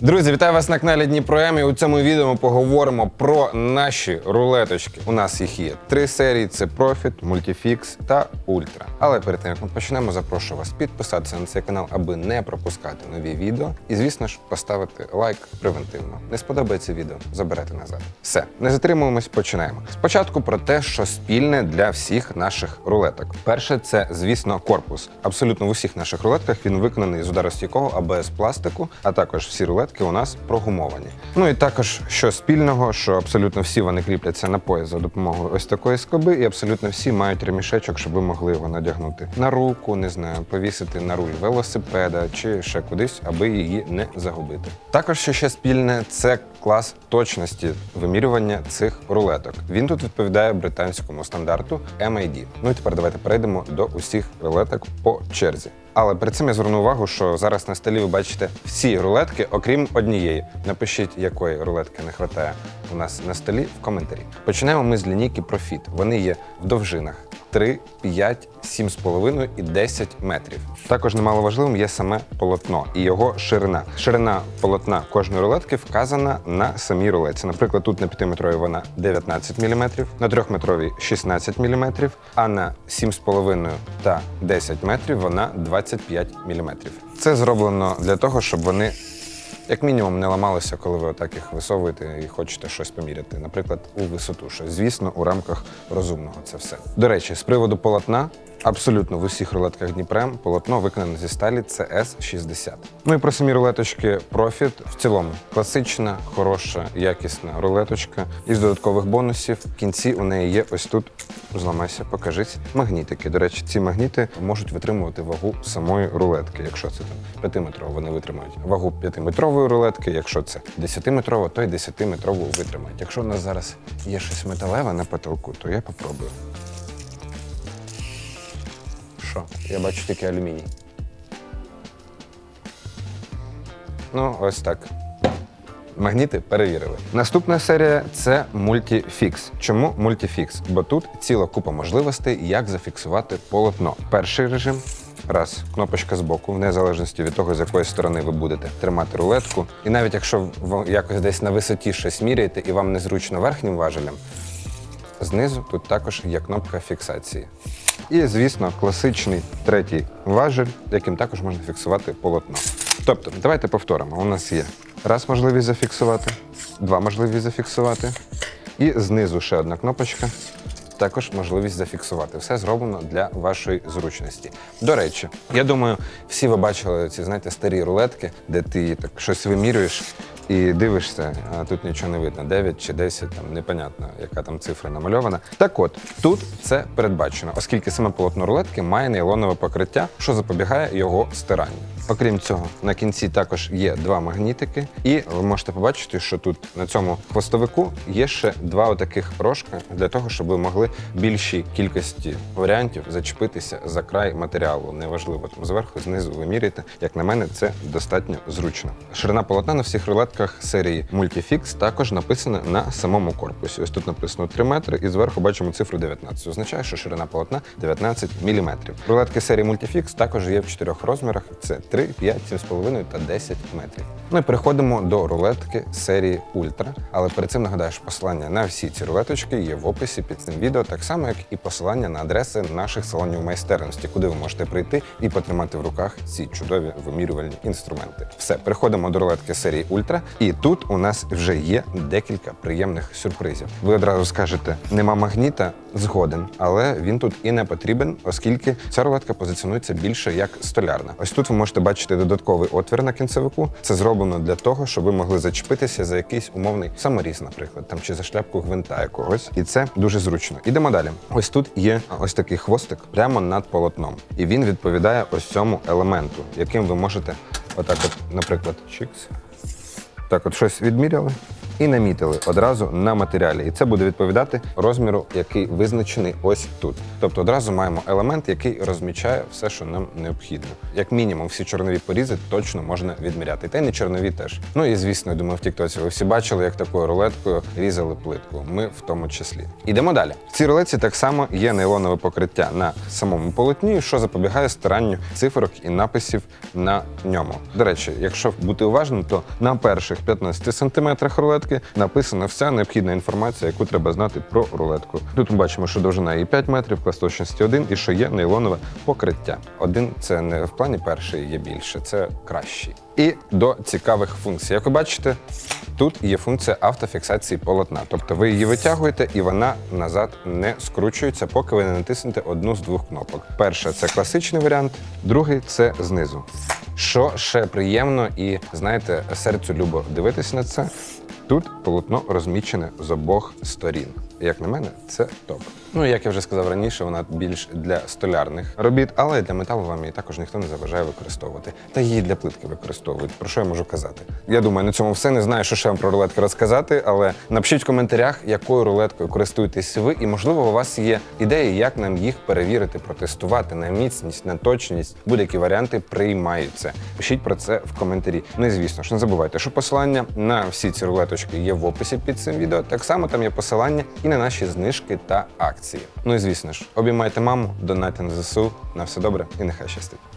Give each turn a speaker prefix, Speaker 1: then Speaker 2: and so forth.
Speaker 1: Друзі, вітаю вас на каналі Дніпро М. І У цьому відео ми поговоримо про наші рулеточки. У нас їх є три серії: це Profit, Multifix та Ultra. Але перед тим як ми почнемо, запрошую вас підписатися на цей канал, аби не пропускати нові відео. І, звісно ж, поставити лайк превентивно. Не сподобається відео, заберете назад. Все, не затримуємось, починаємо. Спочатку про те, що спільне для всіх наших рулеток. Перше, це, звісно, корпус. Абсолютно в усіх наших рулетках він виконаний з ударостійкого АБС пластику, а також всі рулетки у нас прогумовані. Ну і також що спільного, що абсолютно всі вони кріпляться на пояс за допомогою ось такої скоби, і абсолютно всі мають ремішечок, щоб ви могли його надягнути на руку, не знаю, повісити на руль велосипеда чи ще кудись, аби її не загубити. Також що ще спільне, це клас точності вимірювання цих рулеток. Він тут відповідає британському стандарту MID. Ну і тепер давайте перейдемо до усіх рулеток по черзі. Але перед цим я зверну увагу, що зараз на столі ви бачите всі рулетки, окрім однієї. Напишіть, якої рулетки не вистачає у нас на столі в коментарі. Починаємо ми з лінійки Profit. Вони є в довжинах 3, 5, 7,5 і 10 метрів. Також немало важливим є саме полотно і його ширина. Ширина полотна кожної рулетки вказана на самій рулетці. Наприклад, тут на 5-метровій вона 19 мм, на 3-метровій 16 мм, а на 7,5 та 10 метрів вона 25 мм. Це зроблено для того, щоб вони як мінімум не ламалися, коли ви отак їх висовуєте і хочете щось поміряти, наприклад, у висоту. Що, звісно, у рамках розумного це все. До речі, з приводу полотна. Абсолютно в усіх рулетках Дніпрем полотно виконане зі сталі CS60. Ну і про самі рулеточки Profit в цілому класична, хороша, якісна рулеточка. Із додаткових бонусів в кінці у неї є ось тут. Зламайся, покажись. Магнітики. До речі, ці магніти можуть витримувати вагу самої рулетки. Якщо це там 5-метрово, вони витримають вагу 5-метрової рулетки. Якщо це 10-метрово, то й 10-метрову витримають. Якщо у нас зараз є щось металеве на потолку, то я попробую. Що? Я бачу тільки алюміній. Ну, ось так. Магніти перевірили. Наступна серія це Multifix. Чому Multifix? Бо тут ціла купа можливостей, як зафіксувати полотно. Перший режим. Раз, кнопочка збоку, в незалежності від того, з якої сторони ви будете тримати рулетку. І навіть якщо ви якось десь на висоті щось міряєте і вам незручно верхнім важелем, Знизу тут також є кнопка фіксації. І, звісно, класичний третій важель, яким також можна фіксувати полотно. Тобто, давайте повторимо. У нас є раз можливість зафіксувати, два можливість зафіксувати, і знизу ще одна кнопочка. Також можливість зафіксувати. Все зроблено для вашої зручності. До речі, я думаю, всі ви бачили ці, знаєте, старі рулетки, де ти так щось вимірюєш і дивишся, а тут нічого не видно. 9 чи 10, там непонятно, яка там цифра намальована. Так от, тут це передбачено, оскільки саме полотно рулетки має нейлонове покриття, що запобігає його стиранню. Окрім цього, на кінці також є два магнітики, і ви можете побачити, що тут на цьому хвостовику є ще два отаких рожка для того, щоб ви могли більшій кількості варіантів зачепитися за край матеріалу. Неважливо там зверху, знизу ви міряєте. Як на мене, це достатньо зручно. Ширина полотна на всіх рулетках серії Multifix також написана на самому корпусі. Ось тут написано 3 метри, і зверху бачимо цифру 19. Означає, що ширина полотна 19 мм. Рулетки серії Multifix також є в чотирьох розмірах: це 3, 5, 7,5 та 10 метрів. І переходимо до рулетки серії Ультра. Але перед цим нагадаю, що посилання на всі ці рулеточки є в описі під цим відео, так само як і посилання на адреси наших салонів майстерності, куди ви можете прийти і потримати в руках ці чудові вимірювальні інструменти. Все, переходимо до рулетки серії Ультра, і тут у нас вже є декілька приємних сюрпризів. Ви одразу скажете, нема магніта, згоден, але він тут і не потрібен, оскільки ця рулетка позиціонується більше як столярна. Ось тут ви можете бачити додатковий отвір на кінцевику. Це зроблено для того, щоб ви могли зачепитися за якийсь умовний саморіз, наприклад, там чи за шляпку гвинта якогось. І це дуже зручно. Ідемо далі. Ось тут є ось такий хвостик прямо над полотном, і він відповідає ось цьому елементу, яким ви можете отак, от, наприклад, чикс. Так, от щось відміряли, і намітили одразу на матеріалі. І це буде відповідати розміру, який визначений ось тут. Тобто одразу маємо елемент, який розмічає все, що нам необхідно. Як мінімум, всі чорнові порізи точно можна відміряти. Та й не чорнові теж. Ну і звісно, я думаю, в Тіктоці ви всі бачили, як такою рулеткою різали плитку. Ми в тому числі. Ідемо далі. В цій рулетці так само є нейлонове покриття на самому полотні, що запобігає старанню цифрок і написів на ньому. До речі, якщо бути уважним, то на перших 15 сантиметрах рулетки написана вся необхідна інформація, яку треба знати про рулетку. Тут ми бачимо, що довжина її 5 метрів, клас точності 1 і що є нейлонове покриття. Один це не в плані перший є більше, це кращий. І до цікавих функцій. Як ви бачите, тут є функція автофіксації полотна. Тобто ви її витягуєте і вона назад не скручується, поки ви не натиснете одну з двох кнопок. Перша це класичний варіант, другий це знизу. Що ще приємно і знаєте, серцю любо дивитися на це. Тут полотно розмічене з обох сторін. Як на мене, це топ. Ну, як я вже сказав раніше, вона більш для столярних робіт, але для металу вам її також ніхто не заважає використовувати. Та її для плитки використовують. Про що я можу казати? Я думаю, на цьому все. Не знаю, що ще вам про рулетки розказати, але напишіть в коментарях, якою рулеткою користуєтесь ви, і можливо, у вас є ідеї, як нам їх перевірити, протестувати на міцність, на точність. Будь-які варіанти приймаються. Пишіть про це в коментарі. Ну і звісно ж, не забувайте, що посилання на всі ці рулеточки є в описі під цим відео. Так само там є посилання і на наші знижки та акції. Ну і звісно ж, обіймайте маму, донайте на ЗСУ. На все добре і нехай щастить.